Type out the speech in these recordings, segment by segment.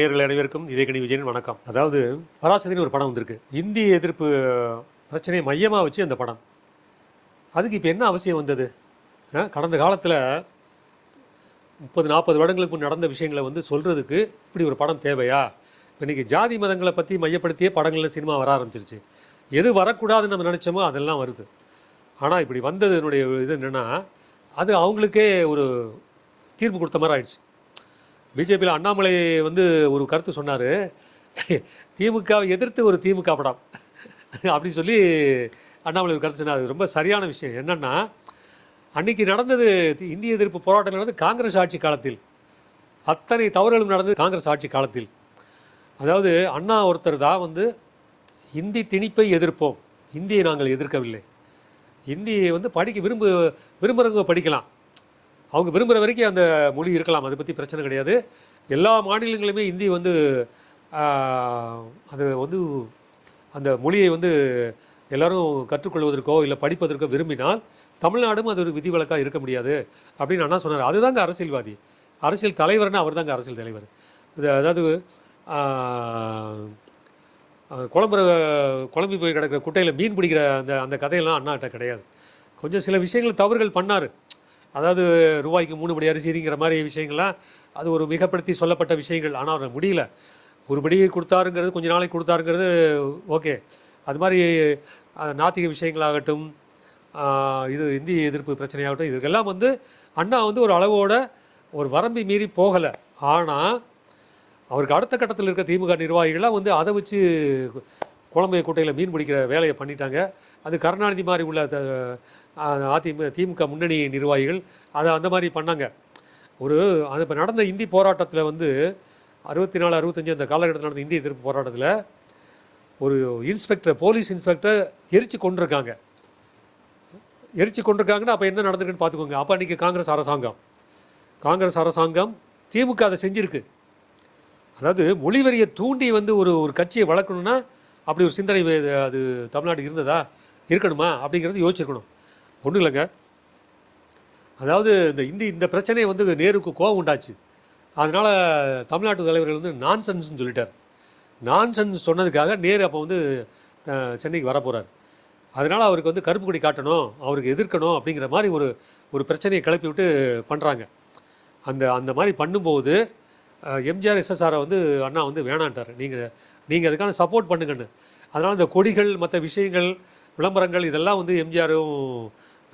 நேர்கள் அனைவருக்கும் இதயக்கணி விஜயன் வணக்கம். அதாவது பராசக்தின்னு ஒரு படம் வந்திருக்கு. இந்திய எதிர்ப்பு பிரச்சனையை மையமாக வச்சு அந்த படம். அதுக்கு இப்போ என்ன அவசியம் வந்தது? ஆ, கடந்த காலத்தில் முப்பது நாற்பது வருடங்களுக்கு முன் நடந்த விஷயங்களை வந்து சொல்கிறதுக்கு இப்படி ஒரு படம் தேவையா? இன்றைக்கி ஜாதி மதங்களை பற்றி மையப்படுத்தியே படங்களில் சினிமா வர ஆரம்பிச்சிருச்சு. எது வரக்கூடாதுன்னு நம்ம நினச்சோமோ அதெல்லாம் வருது. ஆனால் இப்படி வந்ததுனுடைய இது என்னென்னா அது அவங்களுக்கே ஒரு தீர்ப்பு கொடுத்த மாதிரி ஆயிடுச்சு. பிஜேபியில் அண்ணாமலை வந்து ஒரு கருத்து சொன்னார். திமுகவை எதிர்த்து ஒரு திமுக படம். அப்படின்னு சொல்லி அண்ணாமலை ஒரு கருத்து சொன்னார். அது ரொம்ப சரியான விஷயம். என்னென்னா அன்னைக்கு நடந்தது இந்திய எதிர்ப்பு போராட்டம் நடந்தது காங்கிரஸ் ஆட்சி காலத்தில். அத்தனை தவறுகளும் நடந்தது காங்கிரஸ் ஆட்சி காலத்தில். அதாவது அண்ணா ஒருத்தர் தான் வந்து இந்தி திணிப்பை எதிர்ப்போம். இந்தியை நாங்கள் எதிர்க்கவில்லை. இந்தியை வந்து படிக்க விரும்பு விரும்புகிறவங்க படிக்கலாம். அவங்க விரும்புகிற வரைக்கும் அந்த மொழி இருக்கலாம். அதை பற்றி பிரச்சனை கிடையாது. எல்லா மாநிலங்களுமே இந்தி வந்து அது வந்து அந்த மொழியை வந்து எல்லாரும் கற்றுக்கொள்வதற்கோ இல்லை படிப்பதற்கோ விரும்பினால் தமிழ்நாடும் அது ஒரு விதிவிலக்காக இருக்க முடியாது அப்படின்னு அண்ணா சொன்னார். அதுதாங்க அரசியல்வாதி. அரசியல் தலைவர்னா அவர் தாங்க அரசியல் தலைவர். இது அதாவது குழம்புற குழம்பி போய் கிடக்கிற குட்டையில் மீன் பிடிக்கிற அந்த அந்த கதையெல்லாம் அண்ணாட்ட கிடையாது. கொஞ்சம் சில விஷயங்கள் தவறுகள் பண்ணார். அதாவது ரூபாய்க்கு மூணு படி அரிசிங்கிற மாதிரி விஷயங்கள்லாம் அது ஒரு மிகப்படுத்தி சொல்லப்பட்ட விஷயங்கள். ஆனால் அவர் முடியல. ஒரு படி கொடுத்தாருங்கிறது கொஞ்ச நாளைக்கு கொடுத்தாருங்கிறது ஓகே. அது மாதிரி நாத்திக விஷயங்களாகட்டும் இது இந்திய எதிர்ப்பு பிரச்சனையாகட்டும் இதுக்கெல்லாம் வந்து அண்ணா வந்து ஒரு அளவோட ஒரு வரம்பி மீறி போகலை. ஆனால் அவருக்கு அடுத்த கட்டத்தில் இருக்க திமுக நிர்வாகிகள்லாம் வந்து அதை வச்சு குழம்பு குட்டையில் மீன் பிடிக்கிற வேலையை பண்ணிட்டாங்க. அது கருணாநிதி மாதிரி உள்ள த- அதிமுக திமுக முன்னணி நிர்வாகிகள் அதை அந்த மாதிரி பண்ணாங்க. ஒரு அது இப்போ நடந்த இந்தி போராட்டத்தில் வந்து அறுபத்தி நாலு அறுபத்தஞ்சு அந்த காலகட்டத்தில் நடந்த இந்திய எதிர்ப்பு போராட்டத்தில் ஒரு இன்ஸ்பெக்டர் போலீஸ் இன்ஸ்பெக்டர் எரிச்சு கொண்டிருக்காங்க எரிச்சு கொண்டிருக்காங்கன்னா அப்போ என்ன நடந்திருக்குன்னு பார்த்துக்கோங்க அப்போ அன்றைக்கி காங்கிரஸ் அரசாங்கம். காங்கிரஸ் அரசாங்கம் திமுக அதை செஞ்சிருக்கு. அதாவது மொழிவரியை தூண்டி வந்து ஒரு ஒரு கட்சியை வளர்க்கணுன்னா அப்படி ஒரு சிந்தனை அது தமிழ்நாடு இருந்ததா? இருக்கணுமா? அப்படிங்கிறது யோசிச்சிருக்கணும். ஒன்றும் இல்லைங்க. அதாவது இந்த இந்தி இந்த பிரச்சனையை வந்து நேருக்கு கோவம் உண்டாச்சு. அதனால் தமிழ்நாட்டு தலைவர்கள் வந்து நான்சென்ஸ்னு சொல்லிட்டார். நான்சென்ஸ் சொன்னதுக்காக நேரு அப்போ வந்து சென்னைக்கு வரப்போகிறார் அதனால் அவருக்கு வந்து கருப்பு கொடி காட்டணும் அவருக்கு எதிர்க்கணும் அப்படிங்கிற மாதிரி ஒரு ஒரு பிரச்சனையை கிளப்பி விட்டு பண்ணுறாங்க அந்த அந்த மாதிரி பண்ணும்போது எம்ஜிஆர் எஸ்எஸ்ஆரை வந்து அண்ணா வந்து வேணான்ட்டார். நீங்கள் நீங்கள் அதுக்கான சப்போர்ட் பண்ணுங்கன்னு. அதனால் இந்த கொடிகள் மற்ற விஷயங்கள் விளம்பரங்கள் இதெல்லாம் வந்து எம்ஜிஆரும்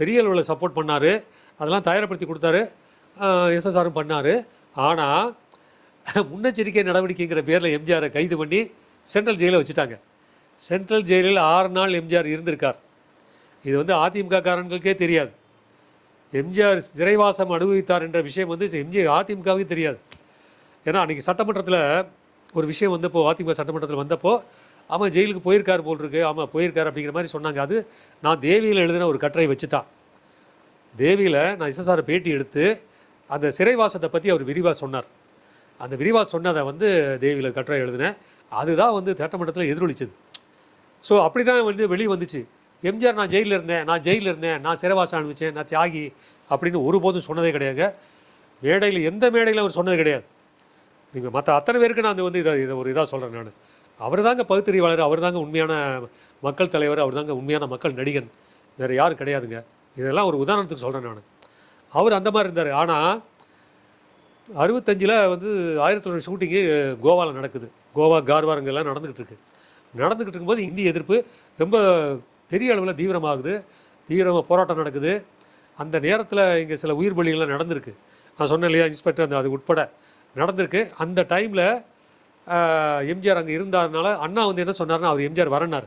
பெரிய அளவில் சப்போர்ட் பண்ணார். அதெல்லாம் தயார்படுத்தி கொடுத்தாரு. எஸ்எஸ்ஆரும் பண்ணார். ஆனால் முன்னெச்சரிக்கை நடவடிக்கைங்கிற பேரில் எம்ஜிஆரை கைது பண்ணி சென்ட்ரல் ஜெயிலில் வச்சுட்டாங்க. சென்ட்ரல் ஜெயிலில் ஆறு நாள் எம்ஜிஆர் இருந்திருக்கார். இது வந்து அதிமுக காரங்களுக்கே தெரியாது. எம்ஜிஆர் சிறைவாசம் அனுபவித்தார் என்ற விஷயம் வந்து எம்ஜிஆர் அதிமுகவுக்கு தெரியாது. ஏன்னா அன்றைக்கி சட்டமன்றத்தில் ஒரு விஷயம் வந்தப்போ அதிமுக சட்டமன்றத்தில் வந்தப்போ ஆமாம் ஜெயிலுக்கு போயிருக்கார் போல் இருக்கு ஆமாம் போயிருக்கார் அப்படிங்கிற மாதிரி சொன்னாங்க. அது நான் தேவியில் எழுதின ஒரு கட்டுரை வச்சு தான் தேவியில் நான் எஸ்எஸ்ஆர் பேட்டி எடுத்து அந்த சிறைவாசத்தை பற்றி அவர் விரிவாக சொன்னார். அந்த விரிவாக சொன்னதை வந்து தேவியில் கட்டுரை எழுதினேன். அதுதான் வந்து சட்டமன்றத்தில் எதிரொலிச்சது. ஸோ அப்படி தான் வந்து வெளியே வந்துச்சு. எம்ஜிஆர் நான் ஜெயிலில் இருந்தேன் நான் ஜெயிலில் இருந்தேன் நான் சிறைவாசம் அனுப்பிச்சேன் நான் தியாகி அப்படின்னு ஒருபோதும் சொன்னதே கிடையாது மேடையில் எந்த மேடையில் அவர் சொன்னது கிடையாது. நீங்கள் மற்ற அத்தனை பேருக்கு நான் வந்து இதை இதை ஒரு இதாக சொல்கிறேன் நான். அவர் தாங்க பகுத்தறிவாளர் அவர் தாங்க உண்மையான மக்கள் தலைவர் அவர் தாங்க உண்மையான மக்கள் நடிகன். வேறு யாரும் கிடையாதுங்க. இதெல்லாம் ஒரு உதாரணத்துக்கு சொல்கிறேன் நான். அவர் அந்த மாதிரி இருந்தார். ஆனால் அறுபத்தஞ்சில் வந்து ஆயிரத்தி தொள்ளாயிரம் ஷூட்டிங்கு கோவாவில் நடக்குது. கோவா கார்வாரங்கள்லாம் நடந்துக்கிட்டு இருக்கு. நடந்துக்கிட்டு இருக்கும்போது இந்திய எதிர்ப்பு ரொம்ப பெரிய அளவில் தீவிரமாகுது. தீவிரமாக போராட்டம் நடக்குது. அந்த நேரத்தில் இங்கே சில உயிர் பலிகள்லாம் நடந்திருக்கு. நான் சொன்னேன் இல்லையா இன்ஸ்பெக்டர் அந்த அது உட்பட. நடந்திருக்கு. அந்த டைமில் எம்ஜிஆர் அங்கே இருந்ததுனால அண்ணா வந்து என்ன சொன்னார்னா அவர் எம்ஜிஆர் வரனார்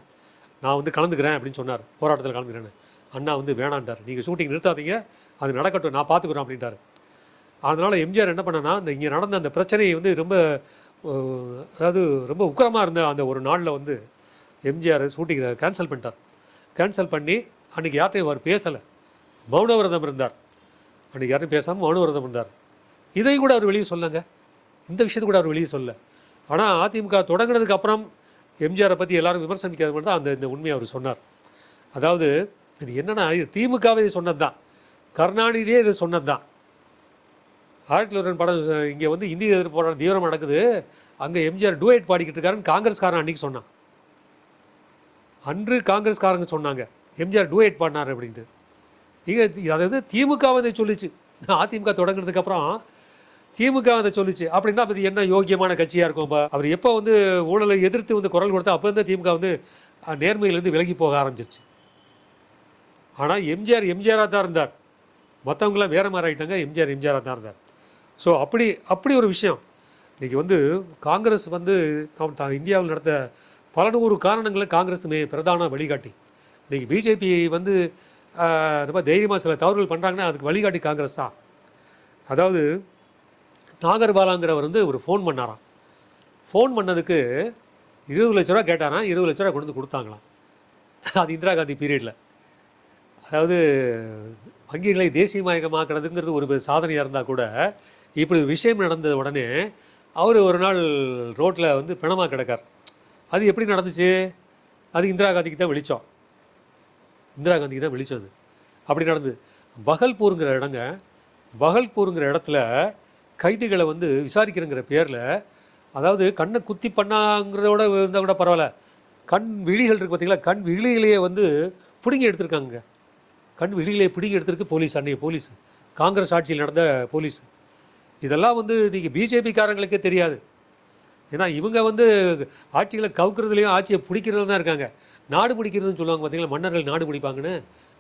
நான் வந்து கலந்துக்கிறேன் அப்படின்னு சொன்னார். போராட்டத்தில் கலந்துக்கிறேன்னு. அண்ணா வந்து வேணாண்டார் நீங்கள் ஷூட்டிங் நிறுத்தாதீங்க. அது நடக்கட்டும். நான் பார்த்துக்குறேன் அப்படின்ட்டார். அதனால் எம்ஜிஆர் என்ன பண்ணனா இந்த இங்கே நடந்த அந்த பிரச்சனையை வந்து ரொம்ப அதாவது ரொம்ப உக்கிரமாக இருந்த அந்த ஒரு நாளில் வந்து எம்ஜிஆர் ஷூட்டிங் கேன்சல் பண்ணிட்டார். கேன்சல் பண்ணி அன்றைக்கி யார்ட்டையும் அவர் பேசலை. மௌன விரதம் இருந்தார். அன்றைக்கி யார்ட்டையும் பேசாமல் மௌன விரதம் இருந்தார். இதையும் கூட அவர் வெளியே சொல்லுங்கள் இந்த விஷயத்தை கூட அவர் வெளியே சொல்ல ஆனால் அதிமுக தொடங்கினதுக்கு அப்புறம் எம்ஜிஆரை பற்றி எல்லாரும் விமர்சனிக்காத மாதிரி தான் அந்த இந்த உண்மையை அவர் சொன்னார். அதாவது இது என்னன்னா இது திமுகவே இது சொன்னது தான் கருணாநிதியே இது சொன்னது தான் ஆயிரத்தி தொள்ளாயிரம் படம் இங்கே வந்து இந்திய எதிர்ப்பு போராட்டம் தீவிரம் நடக்குது. அங்கே எம்ஜிஆர் டூயட் பாடிக்கிட்டு இருக்காருன்னு காங்கிரஸ்காரன் அன்றைக்கி சொன்னான். அன்று காங்கிரஸ்காரங்க சொன்னாங்க எம்ஜிஆர் டூயட் பாடினார் அப்படின்ட்டு. இங்கே அதாவது திமுக வந்து சொல்லிச்சு. அதிமுக தொடங்கினதுக்கப்புறம் திமுக அதை சொல்லிச்சு. அப்படின்னா அது என்ன யோகியமான கட்சியாக இருக்கும் அவர் எப்போ வந்து ஊழலை எதிர்த்து வந்து குரல் கொடுத்தா அப்போ வந்து திமுக வந்து நேர்மையிலேருந்து விலகி போக ஆரம்பிச்சிருச்சு. ஆனால் எம்ஜிஆர் எம்ஜிஆராக தான் இருந்தார். மற்றவங்களாம் வேற மாதிரி ஆகிட்டாங்க எம்ஜிஆர் எம்ஜிஆராக தான் இருந்தார். ஸோ அப்படி அப்படி ஒரு விஷயம். இன்றைக்கி வந்து காங்கிரஸ் வந்து தாம் த இந்தியாவில் நடத்த பல நூறு காரணங்களை காங்கிரஸ் மே பிரதான வழிகாட்டி. இன்றைக்கி பிஜேபி வந்து ரொம்ப தைரியமாக சில தவறுகள் பண்ணுறாங்கன்னா அதுக்கு வழிகாட்டி காங்கிரஸ் தான். அதாவது நாகர்பாலாங்கிறவர் வந்து ஒரு ஃபோன் பண்ணாராம். ஃபோன் பண்ணதுக்கு இருபது லட்ச ரூபா கேட்டாராம். இருபது லட்ச ரூபா கொண்டு வந்து கொடுத்தாங்களாம். அது இந்திரா காந்தி பீரியடில் அதாவது வங்கிகளை தேசியமயமாக்கிறதுங்கிறது ஒரு சாதனையாக இருந்தால் கூட இப்படி ஒரு விஷயம் நடந்த உடனே அவர் ஒரு நாள் ரோட்டில் வந்து பிணமாக கிடக்கார். அது எப்படி நடந்துச்சு? அது இந்திரா காந்திக்கு தான் வெளிச்சம். இந்திரா காந்திக்கு தான் வெளிச்சம் அது. அப்படி நடந்தது. பகல்பூருங்கிற இடங்க பகல்பூருங்கிற இடத்துல கைதிகளை வந்து விசாரிக்கிறேங்கிற பேரில் அதாவது கண்ணை குத்தி பண்ணாங்கிறதோட இருந்தால் கூட பரவாயில்ல. கண் விழிகள் இருக்குது பார்த்தீங்களா கண் விழிகளையே வந்து பிடுங்கி எடுத்திருக்காங்க. கண் விழிகளையே பிடுங்கி எடுத்திருக்கு போலீஸ் அன்றைய போலீஸ். காங்கிரஸ் ஆட்சியில் நடந்த போலீஸ். இதெல்லாம் வந்து இன்றைக்கி பிஜேபிக்காரங்களுக்கே தெரியாது. ஏன்னா இவங்க வந்து ஆட்சிகளை கவுக்கிறதுலையும் ஆட்சியை பிடிக்கிறது தான் இருக்காங்க. நாடு பிடிக்கிறதுன்னு சொல்லுவாங்க பார்த்தீங்களா மன்னர்கள் நாடு பிடிப்பாங்கன்னு.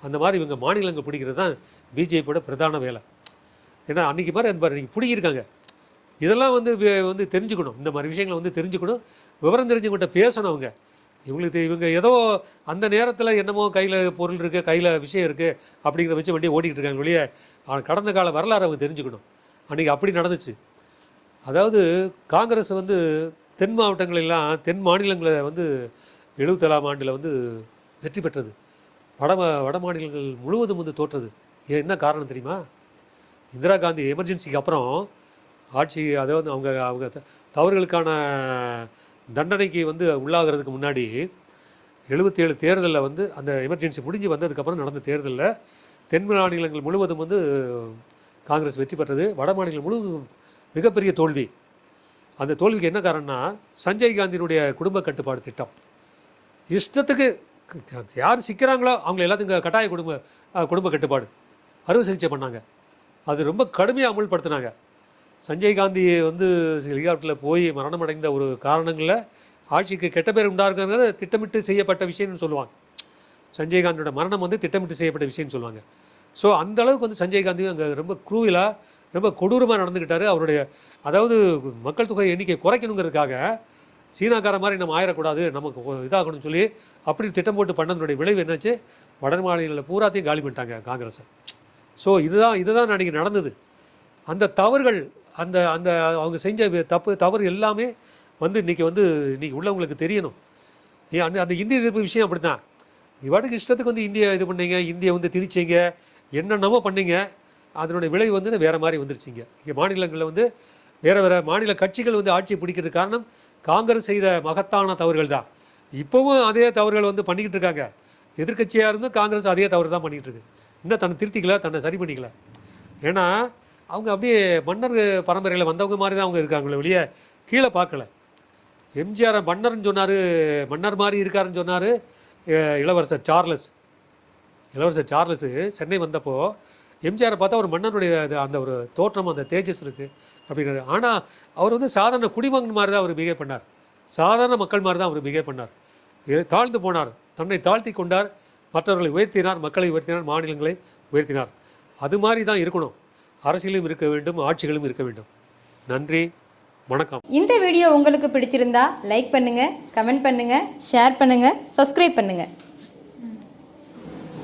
அந்த மாதிரி இவங்க மாநிலங்கள் பிடிக்கிறது தான் பிஜேபியோட பிரதான வேலை. ஏன்னா அன்றைக்கி மாதிரி அந்த மாதிரி பிடிக்கிருக்காங்க இதெல்லாம் வந்து வந்து தெரிஞ்சுக்கணும். இந்த மாதிரி விஷயங்களை வந்து தெரிஞ்சுக்கணும். விவரம் தெரிஞ்சவங்ககிட்ட பேசணும் அவங்க. இவங்களுக்கு இவங்க ஏதோ அந்த நேரத்தில் என்னமோ கையில் பொருள் இருக்குது கையில் விஷயம் இருக்குது அப்படிங்கிற வச்சு வண்டியை ஓட்டிகிட்டு இருக்காங்க வெளியே. ஆனால் கடந்த கால வரலாறு அவங்க தெரிஞ்சுக்கணும். அன்றைக்கி அப்படி நடந்துச்சு. அதாவது காங்கிரஸ் வந்து தென் மாவட்டங்களெல்லாம் தென் மாநிலங்களை வந்து எழுபத்தேழாம் ஆண்டில் வந்து வெற்றி பெற்றது. வட வட மாநிலங்கள் முழுவதும் வந்து தோற்றது. என்ன காரணம் தெரியுமா? இந்திரா காந்தி எமர்ஜென்சிக்கு அப்புறம் ஆட்சி வந்து அவங்க அவங்க த- தவறுகளுக்கான தண்டனைக்கு வந்து உள்ளாகிறதுக்கு முன்னாடி எழுபத்தேழு தேர்தலில் வந்து அந்த எமர்ஜென்சி முடிஞ்சு வந்ததுக்கப்புறம் நடந்த தேர்தலில் தென் மாநிலங்கள் முழுவதும் வந்து காங்கிரஸ் வெற்றி பெற்றது. வட மாநிலம் முழுவதும் மிகப்பெரிய தோல்வி. அந்த தோல்விக்கு என்ன காரணம்னா சஞ்சய் காந்தியினுடைய குடும்ப கட்டுப்பாடு திட்டம். இஷ்டத்துக்கு யார் சிக்கிறாங்களோ அவங்க எல்லாத்துக்கும் கட்டாய குடும்ப குடும்ப கட்டுப்பாடு. அறுவை சிகிச்சை பண்ணாங்க. அது ரொம்ப கடுமையாக அமுல்படுத்தினாங்க. சஞ்சய் காந்தி வந்து ஹெலிகாப்டரில் போய் மரணம் அடைந்த ஒரு காரணங்களில் ஆட்சிக்கு கெட்ட பேர் உண்டாக்குறது திட்டமிட்டு செய்யப்பட்ட விஷயம்னு சொல்லுவாங்க. சஞ்சய் காந்தியோட மரணம் வந்து திட்டமிட்டு செய்யப்பட்ட விஷயம்னு சொல்லுவாங்க. ஸோ அந்த அளவுக்கு வந்து சஞ்சய் காந்தி அங்கே ரொம்ப குரூவிலாக ரொம்ப கொடூரமாக நடந்துக்கிட்டாரு அவருடைய அதாவது மக்கள் தொகை எண்ணிக்கை குறைக்கணுங்கிறதுக்காக சீனாக்கார மாதிரி நம்ம ஆயிடக்கூடாது நமக்கு இதாகணும்னு சொல்லி அப்படி திட்டம் போட்டு பண்ணதனுடைய விளைவு என்னாச்சு? வட மாநிலங்களில் பூராத்தையும் காலி பண்ணிட்டாங்க காங்கிரஸை. ஸோ இதுதான் இதுதான் அன்றைக்கி நடந்தது. அந்த தவறுகள் அந்த அந்த அவங்க செஞ்ச தப்பு தவறு எல்லாமே வந்து இன்றைக்கி வந்து இன்றைக்கி உள்ளவங்களுக்கு தெரியணும். ஏன் அந்த அந்த இந்திய எதிர்ப்பு விஷயம் அப்படி தான் இவாட்டுக்கு இஷ்டத்துக்கு வந்து இந்தியா இது பண்ணீங்க இந்தியை வந்து திணிச்சிங்க என்னென்னமோ பண்ணீங்க அதனுடைய விளைவு வந்து வேறு மாதிரி வந்துருச்சுங்க. இங்கே மாநிலங்களில் வந்து வேறு வேறு மாநில கட்சிகள் வந்து ஆட்சியை பிடிக்கிறது காரணம் காங்கிரஸ் செய்த மகத்தான தவறுகள் தான். இப்போவும் அதே தவறுகள் வந்து பண்ணிக்கிட்டு இருக்காங்க. எதிர்க்கட்சியாக இருந்தும் காங்கிரஸ் அதே தவறு தான் பண்ணிகிட்டு இருக்கு. இன்னும் தன்னை திருத்திக்கல தன்னை சரி பண்ணிக்கல. ஏன்னா அவங்க அப்படியே மன்னர் பரம்பரையில் வந்தவங்க மாதிரி தான் அவங்க இருக்காங்களே வெளியே கீழே பார்க்கல. எம்ஜிஆர் மன்னர்னு சொன்னார் மன்னர் மாதிரி இருக்காருன்னு சொன்னார் இளவரசர் சார்லஸ். இளவரசர் சார்லஸு சென்னை வந்தப்போ எம்ஜிஆரை பார்த்தா ஒரு மன்னனுடைய அது- அந்த ஒரு தோற்றம் அந்த தேஜஸ் இருக்குது அப்படிங்கிறது ஆனால் அவர் வந்து சாதாரண குடிமகன் மாதிரி தான் அவர் பிஹேவ் பண்ணார். சாதாரண மக்கள் மாதிரி தான் அவர் பிஹேவ் பண்ணார். தாழ்ந்து போனார். தன்னை தாழ்த்தி கொண்டார். மற்றவர்களை உயர்த்தினார் மக்களை உயர்த்தினார் மாநிலங்களை உயர்த்தினார். அது மாதிரி தான் இருக்கணும். அரசியலும் இருக்க வேண்டும் ஆட்சிகளும் இருக்க வேண்டும். நன்றி வணக்கம். இந்த வீடியோ உங்களுக்கு பிடிச்சிருந்தா லைக் பண்ணுங்க கமெண்ட் பண்ணுங்க ஷேர் பண்ணுங்க சப்ஸ்கிரைப் பண்ணுங்க.